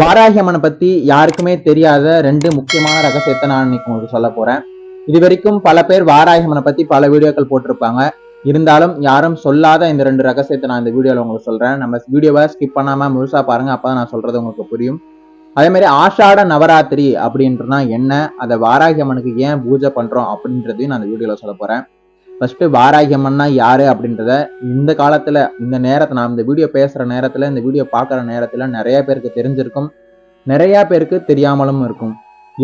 வாராகி அம்மனை பத்தி யாருக்குமே தெரியாத ரெண்டு முக்கியமான ரகசியத்தை நான் இன்னைக்கு உங்களுக்கு சொல்ல போறேன். இது வரைக்கும் பல பேர் வாராகி அம்மனை பத்தி பல வீடியோக்கள் போட்டிருப்பாங்க. இருந்தாலும் யாரும் சொல்லாத இந்த ரெண்டு ரகசியத்தை நான் இந்த வீடியோவில் உங்களுக்கு சொல்றேன். நம்ம வீடியோவை ஸ்கிப் பண்ணாம முழுசா பாருங்க அப்பதான் நான் சொல்றது உங்களுக்கு புரியும். அதே மாதிரி ஆஷாட நவராத்திரி அப்படின்றதுனா என்ன? அதை வாராகி அம்மனுக்கு ஏன் பூஜை பண்றோம் அப்படின்றதையும் நான் இந்த வீடியோவில் சொல்ல போறேன். ஃபர்ஸ்ட் வாராகி அம்மன்னா யாரு அப்படின்றத இந்த காலத்துல இந்த நேரத்தை நான் இந்த வீடியோ பேசுற நேரத்துல இந்த வீடியோ பார்க்குற நேரத்துல நிறைய பேருக்கு தெரிஞ்சிருக்கும். நிறைய பேருக்கு தெரியாமலும் இருக்கும்.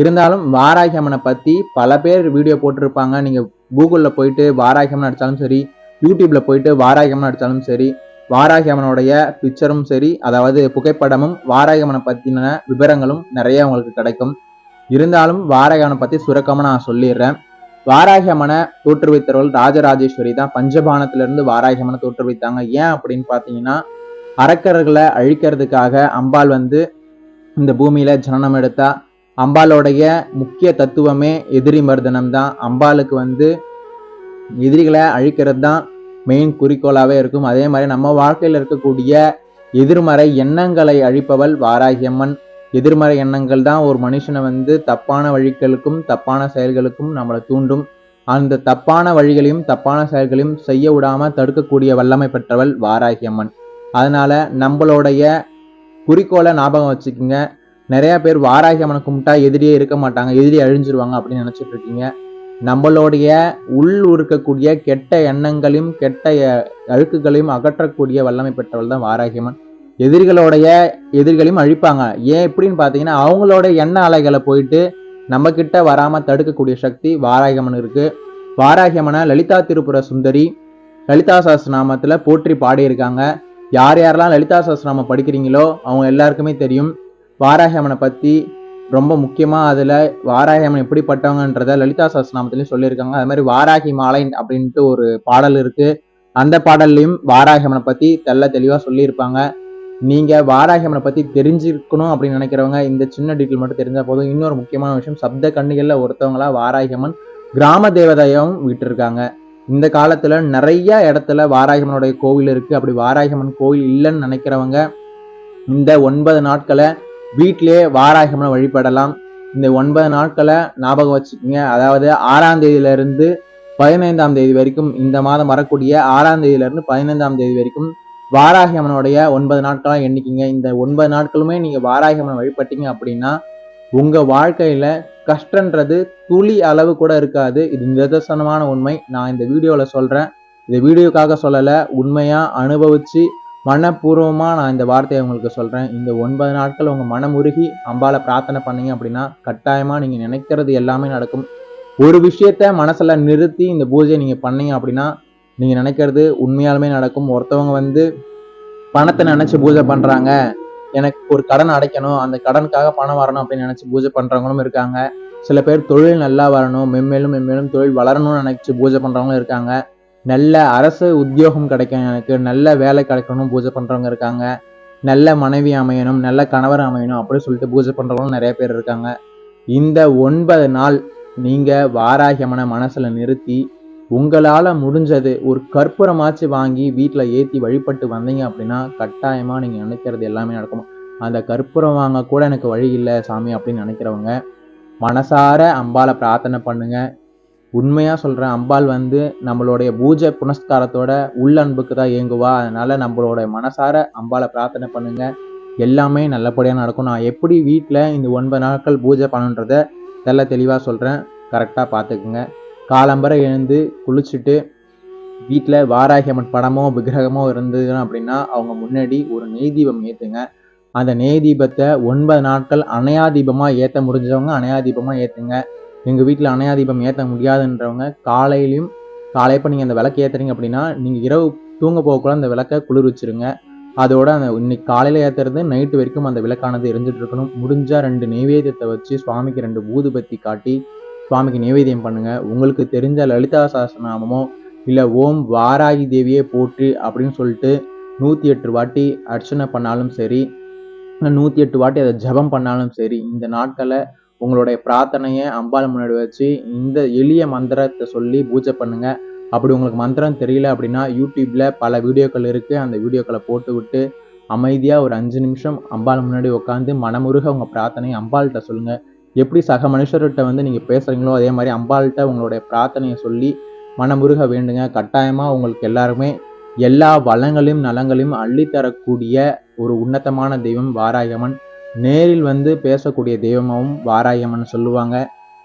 இருந்தாலும் வாராகி அம்மனை பத்தி பல பேர் வீடியோ போட்டிருப்பாங்க. நீங்க கூகுளில் போயிட்டு வாராகி அம்மன் சரி யூடியூப்ல போயிட்டு வாராகி அம்மன் சரி வாராகி அம்மனுடைய பிக்சரும் சரி அதாவது புகைப்படமும் வாராகி அம்மனை பத்தின விவரங்களும் நிறைய உங்களுக்கு கிடைக்கும். இருந்தாலும் வாராகி அம்மனை பத்தி சுருக்கமா நான் சொல்லிடுறேன். வாராகி அம்மனை தோற்றுவித்தவர்கள் ராஜராஜேஸ்வரி தான் பஞ்சபானத்திலிருந்து இருந்து தோற்றுவித்தாங்க. ஏன் அப்படின்னு பார்த்தீங்கன்னா அரக்கர்களை அழிக்கிறதுக்காக அம்பாள் வந்து இந்த பூமியில ஜனனம் எடுத்தா அம்பாளுடைய முக்கிய தத்துவமே எதிரி மர்தனம் தான். அம்பாளுக்கு வந்து எதிரிகளை அழிக்கிறது தான் மெயின் குறிக்கோளாகவே இருக்கும். அதே மாதிரி நம்ம வாழ்க்கையில் இருக்கக்கூடிய எதிர்மறை எண்ணங்களை அழிப்பவள் வாராகி அம்மன் எதிர்மறை எண்ணங்கள் தான் ஒரு மனுஷனை வந்து தப்பான வழிகளுக்கும் தப்பான செயல்களுக்கும் நம்மளை தூண்டும். அந்த தப்பான வழிகளையும் தப்பான செயல்களையும் செய்ய விடாமல் தடுக்கக்கூடிய வல்லமை பெற்றவள் வாராகி அம்மன். அதனால் நம்மளுடைய குறிக்கோளை ஞாபகம் வச்சுக்கோங்க. நிறையா பேர் வாராகி அம்மனை கும்பிட்டா எதிரியே இருக்க மாட்டாங்க எதிரி அழிஞ்சிருவாங்க அப்படின்னு நினைச்சிட்டு இருக்கீங்க. நம்மளுடைய உள் இருக்கக்கூடிய கெட்ட எண்ணங்களையும் கெட்ட அழுக்குகளையும் அகற்றக்கூடிய வல்லமை பெற்றவள் தான் வாராகியம்மன் எதிரிகளுடைய எதிரிகளையும் அழிப்பாங்க. ஏன் எப்படின்னு பார்த்தீங்கன்னா அவங்களோட எண்ண அலைகளை போயிட்டு நம்ம கிட்ட தடுக்கக்கூடிய சக்தி வாராகியம்மன் இருக்குது இருக்கு லலிதா திருப்புர சுந்தரி லலிதா சஹஸ்ரநாமத்துல போற்றி பாடியிருக்காங்க. யார் யாரெல்லாம் லலிதா சஹஸ்ரநாமம் படிக்கிறீங்களோ அவங்க எல்லாருக்குமே தெரியும். வாராகியம்மனை பற்றி ரொம்ப முக்கியமாக அதில் வாராகியம்மன் எப்படிப்பட்டவங்கன்றத லலிதா சஹஸ்ரநாமத்திலையும் சொல்லியிருக்காங்க. அது மாதிரி வாராகி மாலை அப்படின்ட்டு ஒரு பாடல் இருக்குது அந்த பாடல்லையும் வாராகியம்மனை பற்றி தெல்ல தெள்ள சொல்லியிருப்பாங்க. நீங்கள் வாராகியம்மனை பற்றி தெரிஞ்சிருக்கணும் அப்படின்னு நினைக்கிறவங்க இந்த சின்ன டீட்டெயில் மட்டும் தெரிஞ்சால் போதும். இன்னொரு முக்கியமான விஷயம் சப்த கண்ணிகளில் ஒருத்தவங்களா வாராகியம்மன் கிராம தேவதையாவும் விட்டுருக்காங்க. இந்த காலத்தில் நிறைய இடத்துல வாராகியம்மனுடைய கோவில் இருக்குது அப்படி வாராகி அம்மன் கோவில் இல்லைன்னு நினைக்கிறவங்க இந்த ஒன்பது நாட்களை வீட்டிலே வாராகியம்மனை வழிபடலாம். இந்த ஒன்பது நாட்களை ஞாபகம் வச்சுக்கோங்க. அதாவது ஆறாம் தேதியிலிருந்து பதினைந்தாம் தேதி வரைக்கும் இந்த மாதம் வரக்கூடிய ஆறாம் தேதியிலிருந்து பதினைந்தாம் தேதி வரைக்கும் வாராகி அம்மனுடைய ஒன்பது நாட்களாக எண்ணிக்கிங்க. இந்த ஒன்பது நாட்களுமே நீங்கள் வாராகி அம்மனை வழிபட்டீங்க அப்படின்னா உங்கள் வாழ்க்கையில் கஷ்டன்றது துளி அளவு கூட இருக்காது. இது நிதர்சனமான உண்மை. நான் இந்த வீடியோவில் சொல்கிறேன் இந்த வீடியோக்காக சொல்லலை உண்மையாக அனுபவித்து மனப்பூர்வமாக நான் இந்த வார்த்தையை உங்களுக்கு சொல்கிறேன் இந்த ஒன்பது நாட்கள் உங்கள் மனமுருகி உருகி பிரார்த்தனை பண்ணீங்க அப்படின்னா கட்டாயமாக நீங்கள் நினைக்கிறது எல்லாமே நடக்கும். ஒரு விஷயத்த மனசில் நிறுத்தி இந்த பூஜையை நீங்கள் பண்ணீங்க அப்படின்னா நீங்க நினைக்கிறது உண்மையாலுமே நடக்கும். ஒருத்தவங்க வந்து பணத்தை நினைச்சு பூஜை பண்றாங்க. எனக்கு ஒரு கடன் அடைக்கணும். அந்த கடனுக்காக பணம் வரணும் அப்படின்னு நினைச்சு பூஜை பண்றவங்களும் இருக்காங்க. சில பேர் தொழில் நல்லா வரணும். மென்மேலும் மென்மேலும் தொழில் வளரணும்னு நினைச்சு பூஜை பண்றவங்களும் இருக்காங்க. நல்ல அரசு உத்தியோகம் கிடைக்கும் எனக்கு. நல்ல வேலை கிடைக்கணும் பூஜை பண்றவங்க இருக்காங்க. நல்ல மனைவி அமையணும். நல்ல கணவர் அமையணும் அப்படின்னு சொல்லிட்டு பூஜை பண்றவங்களும் நிறைய பேர் இருக்காங்க. இந்த ஒன்பது நாள் நீங்க வாராகியமான மனசில் மனசுல நிறுத்தி உங்களால் முடிஞ்சது ஒரு கற்பூரமாச்சு வாங்கி வீட்டில் ஏற்றி வழிபட்டு வந்தீங்க அப்படின்னா கட்டாயமாக நீங்கள் நினைக்கிறது எல்லாமே நடக்கும். அந்த கற்பூரம் வாங்க கூட எனக்கு வழி இல்லை சாமி அப்படின்னு நினைக்கிறவங்க மனசார அம்பாளை பிரார்த்தனை பண்ணுங்க. உண்மையாக சொல்கிறேன் அம்பாள் வந்து நம்மளுடைய பூஜை புனஸ்காரத்தோட உள்ளன்புக்கு தான் இயங்குவா. அதனால நம்மளோட மனசார அம்பாளை பிரார்த்தனை பண்ணுங்க. எல்லாமே நல்லபடியாக நடக்கும். நான் எப்படி வீட்டில் இந்த ஒன்பது நாட்கள் பூஜை பண்ணுன்றத தெல்ல தெளிவாக சொல்கிறேன் கரெக்டாக பார்த்துக்குங்க காலம்பரை எழுந்து குளிச்சுட்டு வீட்டில் வாராகி அம்மன் படமோ விக்கிரகமோ இருந்ததுன்னா அப்படின்னா அவங்க முன்னாடி ஒரு நெய் தீபம் ஏற்றுங்க அந்த நெய் தீபத்தை ஒன்பது நாட்கள் அணையா தீபமாக ஏற்ற முடிஞ்சவங்க அணையா தீபமாக ஏற்றுங்க எங்கள் வீட்டில் அணையா தீபம் ஏற்ற முடியாதுன்றவங்க காலையிலையும் காலையப்போ நீங்கள் அந்த விளக்கு ஏற்றுறீங்க அப்படின்னா நீங்கள் இரவு தூங்க போகக்குள்ள அந்த விளக்கை குளிர் வச்சிருங்க அதோட அந்த இன்னைக்கு காலையில் ஏற்றுறது நைட்டு வரைக்கும் அந்த விளக்கானது எரிஞ்சிட்டு இருக்கணும். முடிஞ்சால் ரெண்டு நெய்வேத்தியத்தை வச்சு சுவாமிக்கு ரெண்டு ஊதுபத்தி காட்டி சுவாமிக்கு நைவேத்தியம் பண்ணுங்க. உங்களுக்கு தெரிஞ்ச லலிதா சாஸ்திரநாமமோ இல்லை ஓம் வாராகி தேவியே போற்றி அப்படின்னு சொல்லிட்டு நூற்றி எட்டு வாட்டி அர்ச்சனை பண்ணாலும் சரி நூற்றி எட்டு வாட்டி அதை ஜெபம் பண்ணாலும் சரி இந்த நாட்களை உங்களுடைய பிரார்த்தனையை அம்பாள் முன்னாடி வச்சு இந்த எளிய மந்திரத்தை சொல்லி பூஜை பண்ணுங்க. அப்படி உங்களுக்கு மந்திரம் தெரியல அப்படின்னா யூடியூப்ல பல வீடியோக்கள் இருக்கு. அந்த வீடியோக்களை போட்டு விட்டு அமைதியாக ஒரு அஞ்சு நிமிஷம் அம்பாள் முன்னாடி உட்காந்து மனமுருக உங்கள் பிரார்த்தனையை அம்பாள்கிட்ட சொல்லுங்கள் எப்படி சக மனுஷர்கிட்ட வந்து நீங்கள் பேசுகிறீங்களோ அதே மாதிரி அம்பாள்கிட்ட உங்களுடைய பிரார்த்தனையை சொல்லி மனமுருக வேண்டுங்க. கட்டாயமாக உங்களுக்கு எல்லாருமே எல்லா வளங்களையும் நலங்களையும் அள்ளித்தரக்கூடிய ஒரு உன்னதமான தெய்வம் வாராயம்மன். நேரில் வந்து பேசக்கூடிய தெய்வமாகவும் வாராயம்மன் சொல்லுவாங்க.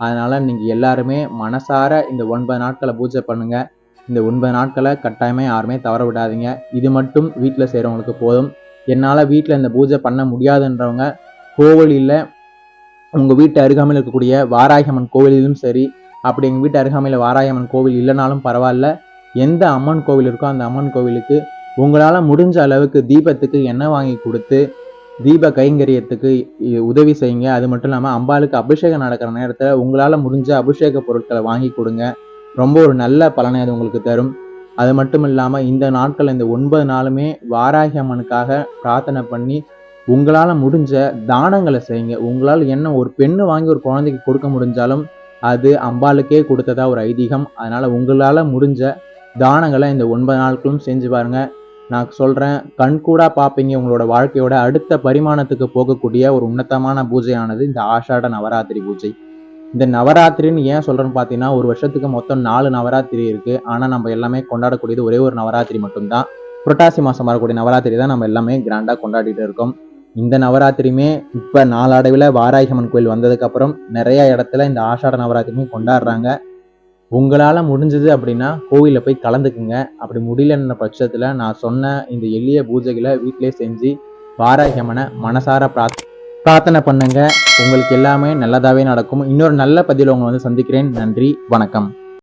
அதனால் நீங்கள் எல்லாருமே மனசார இந்த ஒன்பது நாட்களை பூஜை பண்ணுங்கள் இந்த ஒன்பது நாட்களை கட்டாயமாக யாருமே தவற விடாதீங்க. இது மட்டும் வீட்டில் செய்கிறவங்களுக்கு போதும். என்னால் வீட்டில் இந்த பூஜை பண்ண முடியாதுன்றவங்க கோவிலில் உங்கள் வீட்டு அருகாமையில் இருக்கக்கூடிய வாராயம்மன் கோவிலிலும் சரி அப்படி எங்கள் வீட்டு அருகாமையில் வாராயம்மன் கோவில் இல்லைனாலும் பரவாயில்ல. எந்த அம்மன் கோவில் இருக்கோ அந்த அம்மன் கோவிலுக்கு உங்களால் முடிஞ்ச அளவுக்கு தீபத்துக்கு எண்ணெய் வாங்கி கொடுத்து தீப கைங்கரியத்துக்கு உதவி செய்யுங்க. அது மட்டும் இல்லாமல் அம்பாளுக்கு அபிஷேகம் நடக்கிற நேரத்தில் உங்களால் முடிஞ்ச அபிஷேக பொருட்களை வாங்கி கொடுங்க. ரொம்ப ஒரு நல்ல பலனை அது உங்களுக்கு தரும். அது மட்டும் இல்லாமல் இந்த நாட்கள் இந்த ஒன்பது நாளுமே வாராகி அம்மனுக்காக பிரார்த்தனை பண்ணி உங்களால் முடிஞ்ச தானங்களை செய்யுங்க. உங்களால் என்ன ஒரு பெண்ணு வாங்கி ஒரு குழந்தைக்கு கொடுக்க முடிஞ்சாலும் அது அம்பாளுக்கே கொடுத்ததா ஒரு ஐதீகம். அதனால் உங்களால் முடிஞ்ச தானங்களை இந்த ஒன்பது நாட்களும் செஞ்சு பாருங்கள் நான் சொல்கிறேன் கண்கூடாக பார்ப்பீங்க. உங்களோட வாழ்க்கையோட அடுத்த பரிமாணத்துக்கு போகக்கூடிய ஒரு உன்னதமான பூஜையானது இந்த ஆஷாட நவராத்திரி பூஜை. இந்த நவராத்திரின்னு ஏன் சொல்கிறேன்னு பார்த்தீங்கன்னா ஒரு வருஷத்துக்கு மொத்தம் நாலு நவராத்திரி இருக்குது ஆனால் நம்ம எல்லாமே கொண்டாடக்கூடியது ஒரே ஒரு நவராத்திரி மட்டும்தான். புரட்டாசி மாதம் வரக்கூடிய நவராத்திரி தான் நம்ம எல்லாமே கிராண்டாக கொண்டாடிட்டு இருக்கோம். இந்த நவராத்திரியுமே இப்போ நாளடைவில் வாராகியம்மன் கோயில் வந்ததுக்கப்புறம் நிறைய இடத்துல இந்த ஆஷாட நவராத்திரியுமே கொண்டாடுறாங்க. உங்களால் முடிஞ்சது அப்படின்னா கோவிலில் போய் கலந்துக்குங்க. அப்படி முடியலன்ற பட்சத்தில் நான் சொன்ன இந்த எளிய பூஜைகளை வீட்டிலே செஞ்சு வாராகியம்மனை மனசார பிரார்த்த பிரார்த்தனை பண்ணுங்க. உங்களுக்கு எல்லாமே நல்லதாகவே நடக்கும். இன்னொரு நல்ல பதிவில் உங்களை வந்து சந்திக்கிறேன். நன்றி. வணக்கம்.